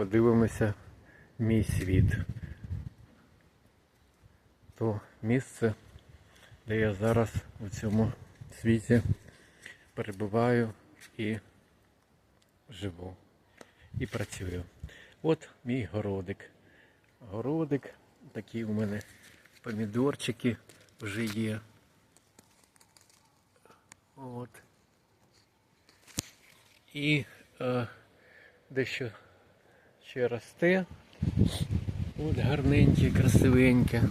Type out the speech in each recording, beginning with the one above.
подивимося мій світ. То місце, де я зараз у цьому світі перебуваю і живу. І працюю. От мій городик. Городик, такі у мене помідорчики вже є. От. І е, дещо ще росте. От гарненьке, красивеньке.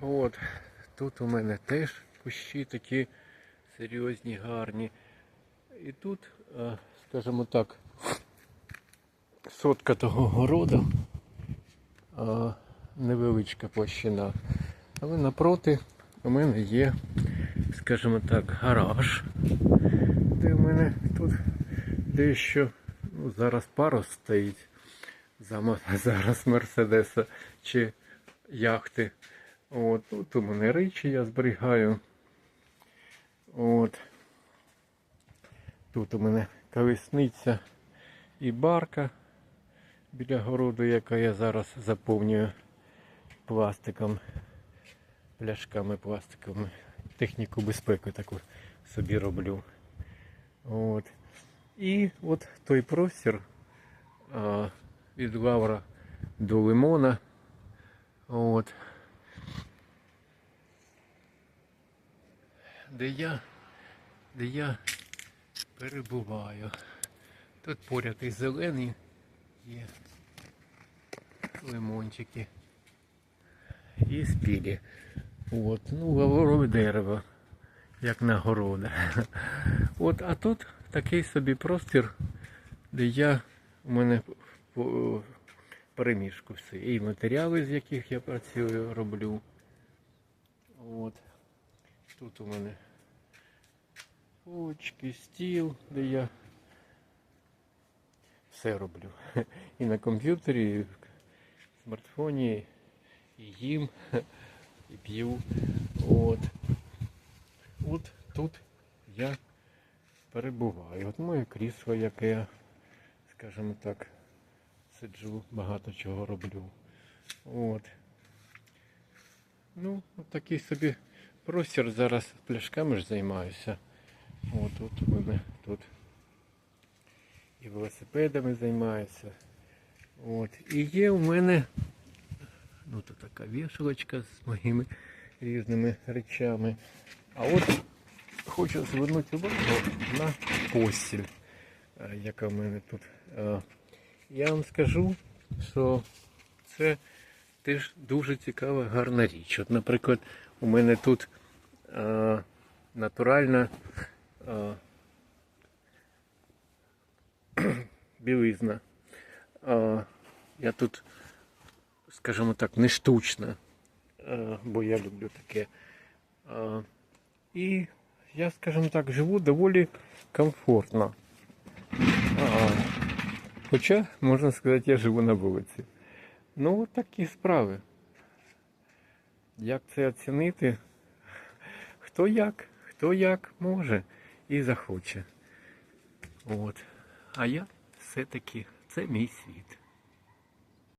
От, тут у мене теж кущі такі серйозні, гарні. І тут, е, скажімо так, сотка того городу, невеличка площина. Але напроти у мене є, скажімо так, гараж, де у мене тут дещо, ну, зараз парус стоїть, зараз Мерседеса чи яхти. От, тут у мене речі я зберігаю. От. Тут у мене колесниця і барка біля городу, яка я зараз заповнюю пластиком, пляшками пластиковими. Техніку безпеки таку собі роблю. От. І от той простір а, від лавра до лимона. От. Де я, де я перебуваю. Тут поряд і зелені є лимончики. І спілі. От, ну, лаврове дерево, як нагорода. От, а тут такий собі простір, де я у мене перемішку все. І матеріали, з яких я працюю, роблю. От. Тут у мене очки, стіл, де я все роблю. І на комп'ютері, і в смартфоні, і їм, і п'ю. От. От тут я перебуваю. От моє крісло, яке скажімо так, сиджу, багато чого роблю. От. Ну, от такий собі простір зараз пляшками ж займаюся. От тут у мене тут і велосипедами займаюся. От. І є у мене ну, тут така вішалочка з моїми різними речами. А от хочу звернути увагу на постіль, е, яка в мене тут. Е, Я вам скажу, що це теж дуже цікава, гарна річ. От, наприклад, у мене тут е, натуральна білизна. Я тут, скажімо так, не штучна, е, бо я люблю таке. Е, і я, скажімо так, живу доволі комфортно. Е, хоча, можна сказати, я живу на вулиці. Ну, от такі справи. Як це оцінити? Хто як, хто як може і захоче. От. А я все-таки це мій світ.